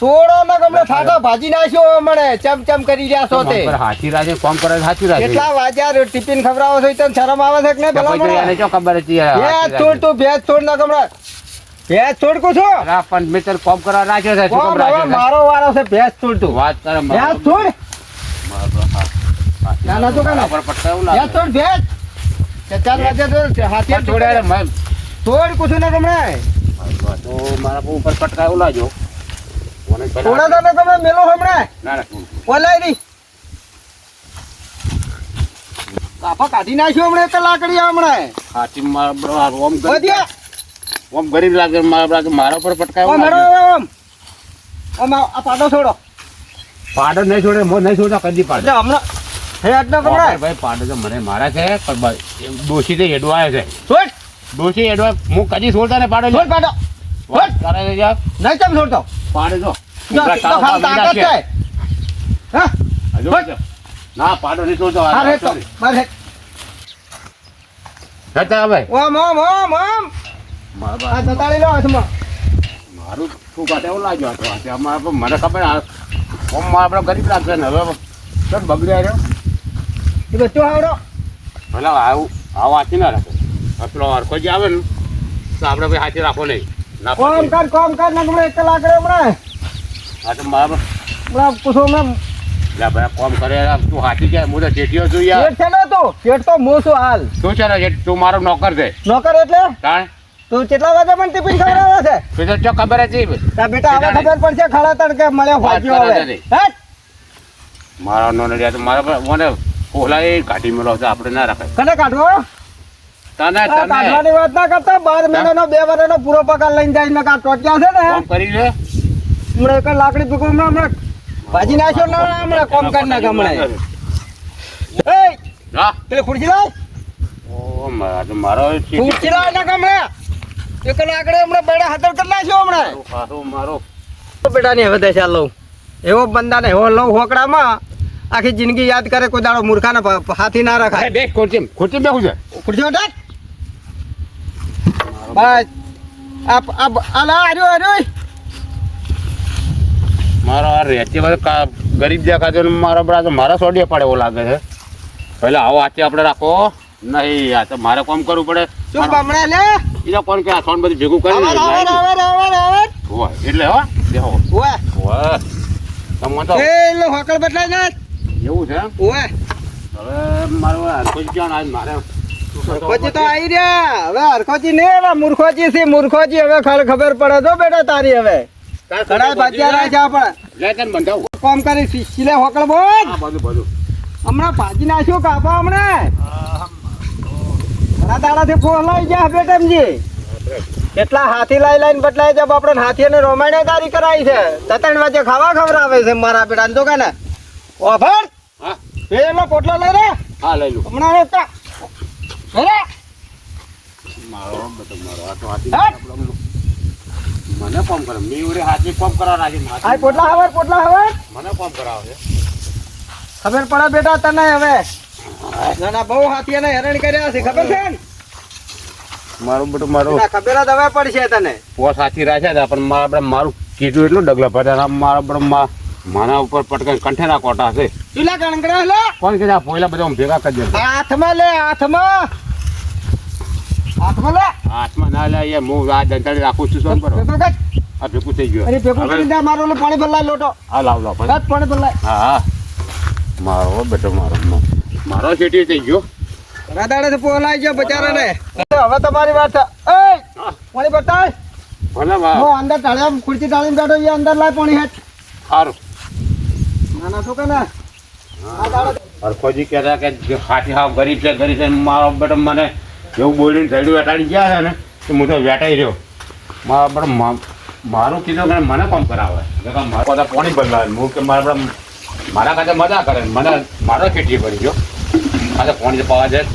સોળો ને ગમે થાતો ભાજી નાખ્યો મને ચમ ચમ કરી રહ્યા છો તે. પર હાથી રાજે કોમ કરે હાથી રાજે. કેટલા વાગ્યા ટિફિન ખવડાવો છો તને શરમ આવે છે કે નહીં તો મને એને ભલા શું ખબર હતી રાજે. છોડ તું ભેજ છોડ ના ગમડા ભેજ છોડ કો છો? આ પણ મેં તને કોમ કરવા નાખ્યો છે કોમ રાખ્યો મારો વારો છે ભેજ છોડ તું. વાત કરે ભેજ તોડ છોડ ના, ના, તો કાના બરાબર પટ્ટા એવું ભેંસ. છોડ ભેજ. ચાર વાગ્યા તો હાથી છોડ્યા છોડે કુછ ના ગમડા તો મારા ઉપર પટકાયો લાજો થોડા મેલો હમણાં. છોડ. ઓલાયની કાપા કાઢી નાખ્યો હમણાં એક લાકડી હમણાં. હાથી મારા બરો આ ઓમ ગરીબ- ઓમ ગરીબ લાગે મારા લાગે મારા ઉપર પટકાય ઓ એવું મેળો લાગ્યો. ઓમ. ઓમ આ આ પાડો છોડો. પાડો નહીં છોડે મો નહીં છોડતા કદી પાડો. હમણાં હે આટલો ઓકે, ભાઈ પાડો તો મને મારા છે પણ બ- તો એડવાય છે. છોડ. ડોશી એડવાય હું કદી છોડતા ને પાડો છોડ પાડો. વાત કરે છે નહીં કેમ છોડતો? પાડે જો તો. ના પાડો નહીં છોડતો હા રે તો sorry. બસ ભાઈ. ઓમ ઓમ ઓમ ઓમ. આ તતાળી લો હાથમાં. મારું શું કાઢે એવું લાગ્યું હતું આજે? અમારે મને ખબર ઓમ આપણે ગરીબ લાગશે ને હવે ચલ બગડ્યા રહ્યો? એ બચ્ચો આવડો? ભલે આવું આવું હાથી ના રાખો. પેલો હરખો જે આવે ને તો આપણે ભાઈ હાથી રાખો નહીં. ના કોમ. કર કોમ કર ને હમણાં એક કલાક રહ્યો હમણાં. આ તો મારા. પૂછો હમણાં કોમ કરે તું હાથી જાય હું તો ચેટીઓ છું યાર. છે ને તું? શેઠ તો હું છું હાલ. તું છે ને તું મારો નોકર છે. નોકર એટલે? તાણ? તું કેટલા વાગે પણ ટિફિન ખવડાવે છે? તું તો ખબર હતી? તા બેટા હવે ખબર પડશે ખરા તડકે મળ્યો વાત હવે. છે. હેટ. મારા તો મારા મને એ કાઢી મેળો છે આપણે ના રાખે. કને કાઢવો? તને આ તને. કાઢવાની વાત ના કરતા? બાર મહિનાનો બે વર્ષનો પૂરો પગાર લઈને જાય ને કાં ટોટિયા છે ને? કરી લે. હમણાં એક લાકડી પીકું હમણાં હમણાં ભાજી નાખ્યો ના હમણાં કોમ કર નાખ હમણાં એય, હા. પેલી ખુરશી લાવ ઓ મારા તો મારો ચીટી- ખુરશી લાવ હમણાં. એક લાકડે હમણાં બેડા હાથર કરી નાખ્યો હમણાં મારો મારો. બેટા ની હવે દશા લઉં. એવો બંદાને એવો લઉં હોકડામાં આખી જિંદગી યાદ કરે કોઈ દાડો મૂર્ખાને હાથી ના રખાય. અરે બેસ ખુરશી ખુરશી બેહું છે. ખુરશી બસ. આ આ આ લા આર્યો આર્યો મારો આ રેતી બધો ગરીબ દેખાતો ને મારા બધા તો મારા સોડિયા પડે એવું લાગે છે. પહેલાં આવો આચે આપણે રાખો. નહીં આ તો મારે કોમ કરવું પડે. શું બમણા લે? એ કોણ કે આ સોન બધું ભેગું કરી હોય એટલે હો દેહો હોય હોય તમને તો એ લો હોકળ બદલાય ના એવું છે? ઓય. હવે મારું કોઈ ક્યાં આજ મારે હરખોજી તો આવી રહ્યા. હવે હરખોજી નહીં હવે મૂર્ખોજી છે મૂર્ખોજી. હવે ખબર પડે. તો બેટા તારી હવે. ઘણા ભાગ્યા છે આપણે લે તને બંધાવું. કોમ કરી સિલે હોકળ બોલ. આ બધું બધું હમણાં ભાજી નાખ્યું કાપા હમણાં. ઘણા દાડાથી ફોન લઈ ગયા બેટમજી કેટલા હાથી લાઈ લાઈને બદલાય છે આપણે હાથીને રોમાણ્યદારી કરાવી છે. તતણ વાજે ખાવા ખવડાવે છે મારા બેટા તો કે ને ઓફર? હા. પેલો પોટલો લઈ રે હા લઈ લઉં. હમણાં હવે કા- લઈ રે મારો બધો મારો. આ તો હાથી? મને કોમ કરે. મેં ઉરે હાથી કોમ કરાવ રાખી આ પોટલા હવર પોટલા હવર મને કોમ કરાવે ખબર પડે બેટા તને હવે? ના ના બહુ હાથીને હેરાન કર્યા છે ખબર છે? ને મારું બધું મારું ના, ખબર જ હવે પડશે તને. પોસ હાથી રાખ્યા હતા પણ મારા મારું કીધું એટલું ડગલા પડ્યા મારા આપણે મા- માના ઉપર પટકાઈ કંઠેના કોટા છે. ચૂલા કણકડા લે. કોણ કે આ પોયલા બધા ભેગા કરી દે હાથમાં લે હાથમાં. હાથમાં લે. હાથમાં ના લે એ હું આ દંતાળી રાખું છું ભેગું કર. આ ભેગું થઈ ગયું. અરે ભેગું કરી દે મારો પાણી ભરલાય લોટો. હા લાવ લાવ. પાણી. ભરલાય. હા હા. મારો બેટો મારો મારો શેટી થઈ ગયો. રાધાડે તો પોલાઈ ગયો બચારાને. હવે તમારી વાત એય પાણી બતાય ભલે વા હું અંદર ટાળ્યા ખુરશી ટાળીને બેઠો એ અંદર લાય પાણી હેઠ. સારું ના ના શું કે ને હરખોજી કહેતા કે હાથી હાવ ગરીબ છે ગરીબ છે મારો બેટો મને એવું બોલીને થયેલું વેટાડી ગયા છે ને, તો હું તો વેટાઈ રહ્યો. મારા પણ મારું કીધું કે મને કોમ કરાવે. મારા પાસે પાણી બદલાવે હું કે, મારા મારા ખાતે મજા કરે મને મારો ખેતી પડી ગયો. ખાતે પાણી પાવા જાય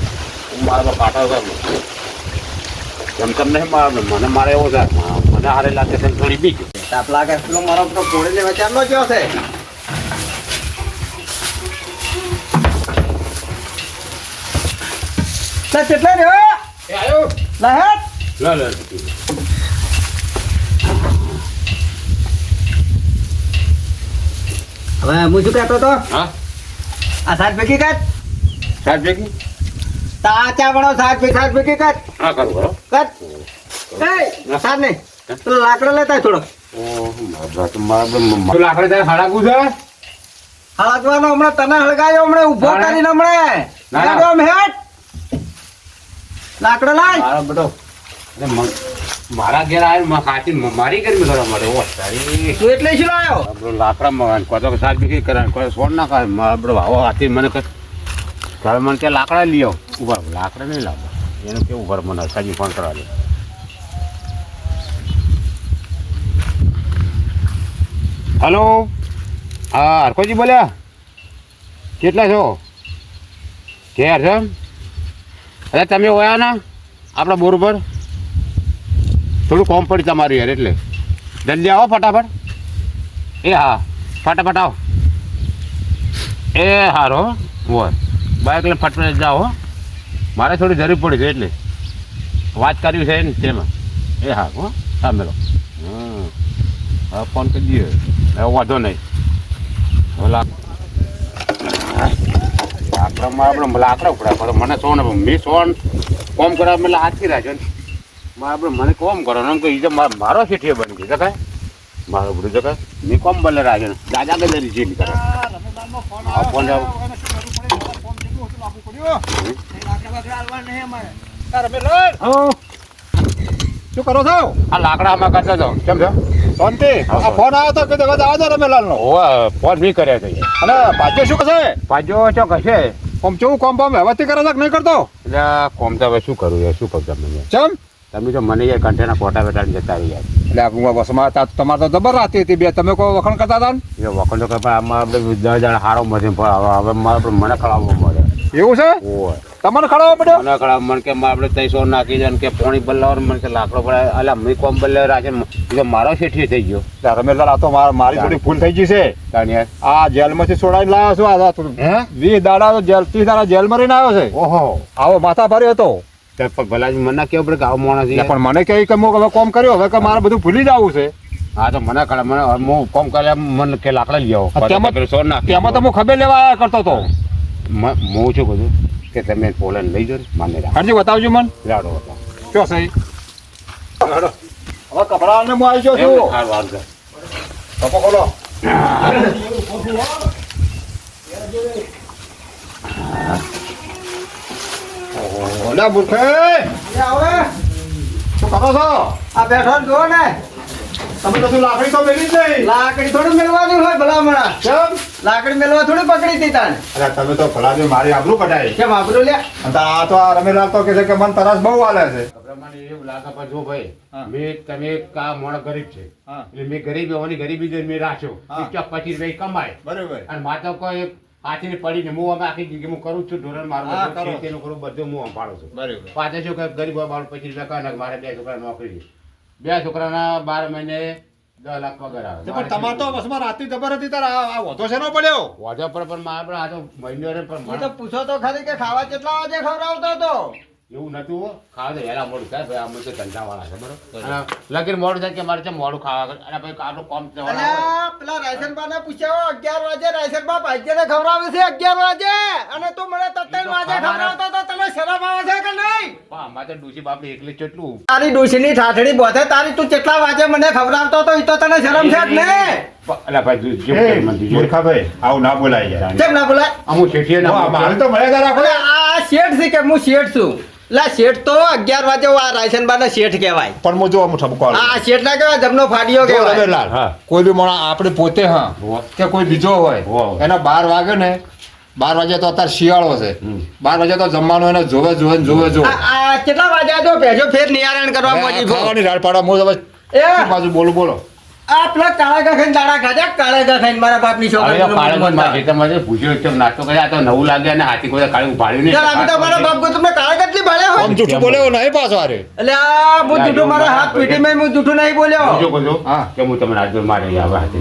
મારા પર કાંટો કરું. તેમ મારા, મને મારે એવો છે મને હારે લાગે છે થોડી બીક. તાપ લાગે પેલો મારો પેલો ઘોડીને વિચારનો કયો છે. કેટલા રે આવ્યો લે લે હવે હું શું કહેતો તો હા? આ સાત ભેગી કર. સાત ભેગી તા ચા બનાવ સાત ભેગી સાત ભેગી કર. હા કરો કરો. કર. એ સાત નહીં. તો લાકડો લેતા થોડો. લાકડો તારે હડાકું છે? હળગવાનો હમણાં તને હળગાયો હમણાં ઊભો. કરીને હમણાં. હેડ. લાકડો લાય. મારો મ- મારા ઘેર આવ્યો માં ખાતી મારી ગરમી કરવા માટે. ઓ તારી. તું એટલે શું લાયો? આપણો લાકડા માં કોઈ તો સાત બીકી કરે કોઈ સોન ના ખાય. બેટો આવો હાથી મને કહે તારે મને કે લાકડા લઈ આવો. ઊભા લાકડા નહીં લાવો એનું કેવું ઘર મને સાજી ફોન કરવા દે. હલો? હા હરકોજી બોલ્યા? કેટલા છો? ઘેર છે? અરે તમે હોયા ના? આપણા બોર થોડું કોમ પડી તમારી યાર એટલે. જલ્દી આવો ફટાફટ. એ હા, ફટાફટ આવો. એ હારો હોય બાઇક લઈને ફટફટ જાઓ હો. મારે થોડી જરૂર પડી છે એટલે. વાત કરવી છે ને તેમાં. એ હા, હો હા હમ. હવે ફોન કરી દઈએ. વાંધો નહીં. લાકડામાં આપણે લાકડા ઉપડા કરો મને સોન મેં સોન કોમ કરવા એટલે હાથી રાખ્યો ને મારે આપણે મને કોમ કરો ને એમ કે ઈ તો મારો શેઠિયો બની ગયો કાંઈ મારો બધું જકાય મેં કોમ બલે રાખ્યો ને દાદા કે દરી જેલી કરે. ફોન જાવ શું કરો છો આ લાકડા આમાં કરતા જાઓ કેમ છો? શાંતિ. આ ફોન આવ્યો તો કીધું હવે આવજો રમેલાલ નો ફોન બી કર્યા છે. અને ભાજ્યો શું કહે પાજો શું કશે આમ કેવું કોમ બામ વ્યવસ્થિત કરે છે કે નહીં કરતો? એટલે કોમ તો હવે શું કરું યાર શું કરું તમને ચમ? તમે તો મને યાર કંઠેના કોટા બેટા જતા રહી યાર એટલે હું બસમાં હતા તમારે તો જબર રાતી હતી બે તમે કોઈ વખણ કરતા હતા ને? એ વખત તો પણ આમાં આપણે દસ જણા હારો મધે પણ હવે મને ખળાવવા મળે એવું છે? ઓય. તમને ખડાવવા પડ્યો? મને ખળાવ મને કે આપણે ત્રણસો નાખી દે કે પોણી બદલાવ મને કે લાકડો પડે અલા મેં કોમ બદલાવ રાખે મારો શેઠી થઈ ગયો. એટલે રમેલાલ આ તો માર- મારી થોડી ભૂલ થઈ ગઈ છે. આ જેલમાંથી છોડાઈને લાવ્યો છું આ તું હે? વીસ દાડા તો જેલ ત્રીસ દાડા જેલમાં રહીને આવ્યો છે. ઓહો. આવો માથા ભર્યો હતો. ભલાજી મને કેવું પડે કે આવો માણસ પણ મને કહે કે હું હવે કોમ કર્યો? હવે કે મારે બધું ભૂલી જવું છે. હા તો મને ખરા મને હું કોમ કર્યા મને કે લાકડા લઈ આવો. સોર તેમાં- નાખી તેમાં તો હું ખબર લેવા આવ્યા કરતો હતો. હું છું બધું. કે તમે પોલન લઈ જો માને હરજી બતાવજો મન. લાડો હતા. ચો સહી? હવે કપડાને હું આવી ગયો છું હારું, હારું. કપો ખોલો. ઓલા આવે. શું કરો છો? આ બેઠો જો ને. તમે તો શું લાકડી તો મેળવી જ નહીં? લાકડી થોડું મેળવાની હોય ભલામણા કેમ? લાકડી મેલવા થોડી પકડી હતી તાને અરે તમે તો ભલાજો મારી આબરૂ કઢાય કેમ આબરૂ લે આ તો આ રમેલાલ તો કે છે કે મન તરસ બહુ આલે છે. મને એવું લાગે પણ જો ભાઈ. મેં તમે કા મોણ ગરીબ છે. એટલે મેં ગરીબ હોવાની ગરીબી જોઈને મેં રાખ્યો. ચૂપચાપ પચીસ રૂપિયા કમાય. બરોબર. અને માતા કોઈ હાથીને પડીને હું અમે આખી જગ્યા હું કરું જ છું ધોરણ મારું ખેતીનું કરું. બધું હું સંભાળું છું. બરોબર. પાછા શું કે ગરીબ હોય મારું પચીસ રૂપિયા કાઢે મારે બે છોકરા નોકરી. બે છોકરાના બાર મહિને લાખ પગાર આવે. પણ તમારે તો બસમાં રાતની જબર હતી તાર આ વધો છે નો પડ્યો? વધો પર પણ મારે પણ આ તો મહિનો પણ તો પૂછો તો ખરી કે ખાવા કેટલા વાગે ખવડાવતો હતો? એવું નતું હો. ખાવા તો વહેલા મોડું થાય ભાઈ અમે તો ધંધાવાળા છે બરોબર? લગીર મોડું થાય કે મારે છે મોડું ખાવા અને ભાઈ આટલું કોમ પેલા રાયસનબા ને પૂછ્યો અગિયાર વાગે રાયસનબા ભાગ્યને ખવડાવે છે અગિયાર વાગે? અને તું મને તત્તણ વાગે ખવડાવતો તો તને શરમ આવે છે કે નહીં? અમારે તો ડૂસી બાપડી એકલી કેટલું તારી ડોશીની ઠાઠડી બોધે તારી તું કેટલા વાગે મને ખવડાવતો તો એ તો તને શરમ છે જ નહીં અલા ભાઈ આવું ના બોલાય યાર. કેમ ના બોલાય? ના મારે તો મળે રાખો. આ શેઠ છે કે હું શેઠ છું? લા શેઠ તો અગિયાર વાગે આ રાયસનબા ને શેઠ કહેવાય. પણ હું જોવા મુઠા ઠપકો આ શેઠ ના કહેવાય જમનો ફાડિયો જો કહેવાય. રમેલાલ, હા. કોઈ બી માણસ આપણે પોતે હા કે કોઈ બીજો હોય. એના બાર વાગે ને બાર વાગે તો અત્યારે શિયાળો છે. બાર વાગે તો જમવાનું એને જોવે જોવે જોવે જોવે. આ કેટલા વાગ્યા તો ભેજો ફેર નિયારણ કરવા હવે ખાવાની રાડ પાડા હું હવે એ બાજુ બોલું બોલો. આ કાળા ગા ખાઈને દાડા ખાધા? કાળા ગા મારા બાપની છોકરી કાળે મારા જે ભૂસ્યો એકદમ નાસ્તો કર્યા? તો નવું લાગે અને હાથી કોઈ કાળે ઉપાડ્યું નહીં. અમે તો મારા બાપ તમને કાળા કેટલી ભાળ્યા હોય. આમ જૂઠું બોલે નહીં પાછો એટલે આ હું જૂઠું મારા હાથ પીઠી માં હું જૂઠું નહીં બોલ્યો. શું હા. કે હું તમને આજે મારે આવે હાથે.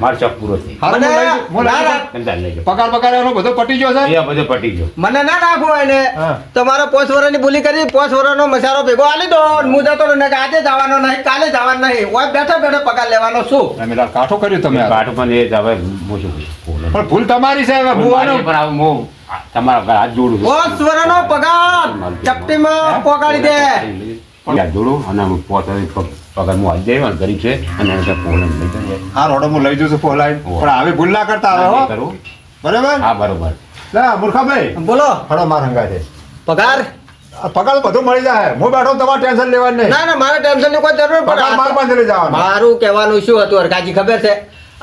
મારો પૂરો થઈ મને. રાખ- જાઓ પગાર પગાર એનો બધો પટી ગયો છે? એ બધો પટી ગયો. મને ના નાખવું એને. તમારો પોસ વર્ષની બોલી કરી પોસ વર્ષનો મસાલો ભેગો આલી દો. હું જતો ને આજે જવાનો નહીં કાલે જવાનો નહીં. ઓય બેઠો બેઠો પગાર લેવાનો શું અમે કાઠો કર્યું તમે કાઠો પણ એ જ હવે હું શું પણ ભૂલ તમારી છે હવે ભૂવાનો પણ હવે હું તમારા ઘરે હાથ જોડું છું. પોસ પગાર. ચપટીમાં પોગાડી દે. જોડું અને પગાર હું દઈ અને ગરીબ છે અને એને ત્યાં લઈ જાય. હા રોડો હું લઈ જઉં છું. પણ હવે ભૂલ ના કરતા આવે હો. બરાબર? હા બરોબર. લા મૂર્ખાભાઈ. બોલો. હડો માર હંગાથે પગાર? આ પગાર બધું મળી જાય. હું બેઠો તમારે ટેન્શન લેવાનું નહીં. ના ના મારે ટેન્શનની કોઈ જરૂર પગાર માર પાસે લઈ જવાનું. મારું કહેવાનું શું હતું અરકાજી ખબર છે?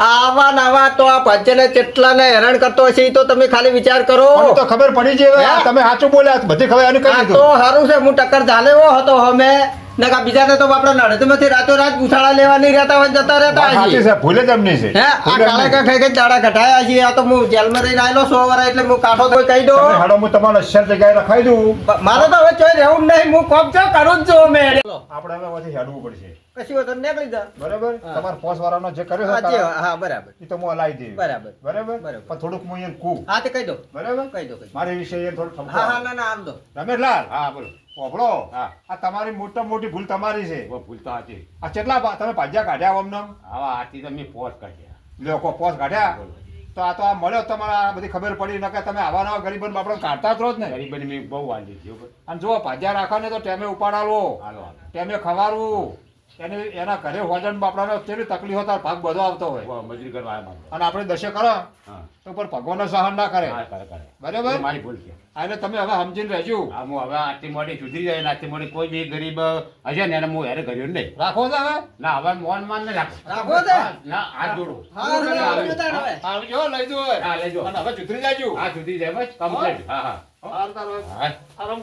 આવા નવા તો આ પંચને કેટલા ને હેરાન કરતો હશે તો તમે ખાલી વિચાર કરો. તો ખબર પડી જઈ તમે સાચું બોલ્યા બધી ખબર તો સારું છે હું ટક્કર ચાલે હતો અમે નકા બીજાને તો આપણે નડતમાંથી રાતો રાત ઉછાળા લેવા નહીં રહેતા હોય જતા રહેતા વાત છે ભૂલે જ છે. હે આ કાળા કા ખાઈ ખાઈ દાડા કઢાયા છીએ આ તો હું જેલમાં રહીને આવેલો સો વરા એટલે હું તો કહી દો હું તમારો શેર જગ્યાએ રખાઈ દઉં. મારે તો હવે ચોઈ રહેવું નહીં હું કોમ ચો કરું જ મેં. આપણે હવે પછી હેડવું પડશે. કશું વખત નીકળી જા બરાબર? હા. પોસ વાળાનો જે કર્યો છે સાચી હા બરાબર. ઈ તો હું હલાવી દઈશ. બરાબર. બરાબર. પણ થોડુંક હું એને કહું. હા તે કહી દો બરાબર? કહી દો મારે વિશે થોડું હા હા ના ના આમ દો. રમેશલાલ? હા બોલો. હા. આ તમારી મોટા મોટી ભૂલ તમારી છે. ભૂલ તો હતી. આ કેટલા તમે ભાજ્યા કાઢ્યા અમને આવા હાથી તમે પોસ કાઢ્યા. લોકો પોસ કાઢ્યા? તો આ તો આ મળ્યો તમારા આ બધી ખબર પડી નકે તમે આવા નવા ગરીબ આપણે કાઢતા જ ને. ગરીબની મેં બહુ વાંધી અને જો ભાજ્યા રાખો ને તો ટેમે હાલો. ટેમે ખવારવું. એને એના ઘરે હોજન બાપડાનો કેટલી તકલીફ હતા ભાગ બધો આવતો હોય. મજૂરી કરવા અને આપણે દશે કરો. હા. તો પણ ભગવાનનો સહન ના કરે. હા, કરે કરે. બરાબર? મારી ભૂલ છે. એટલે તમે હવે સમજીને રહેજો. આ હું હવે આટલી મોટી સુધરી જાય આટલી મોટી કોઈ બી ગરીબ હશે ને એને હું હેરે કર્યો નહીં રાખો છો હવે. ના હવે મોન માન ને રાખો. રાખો છે? ના હાથ જોડો. હા. આવજો લઈ દો હા લેજો અને હવે સુધરી જાજો. હા સુધી જાય બસ કમ્પ્લીટ હા. હા હા. આરામ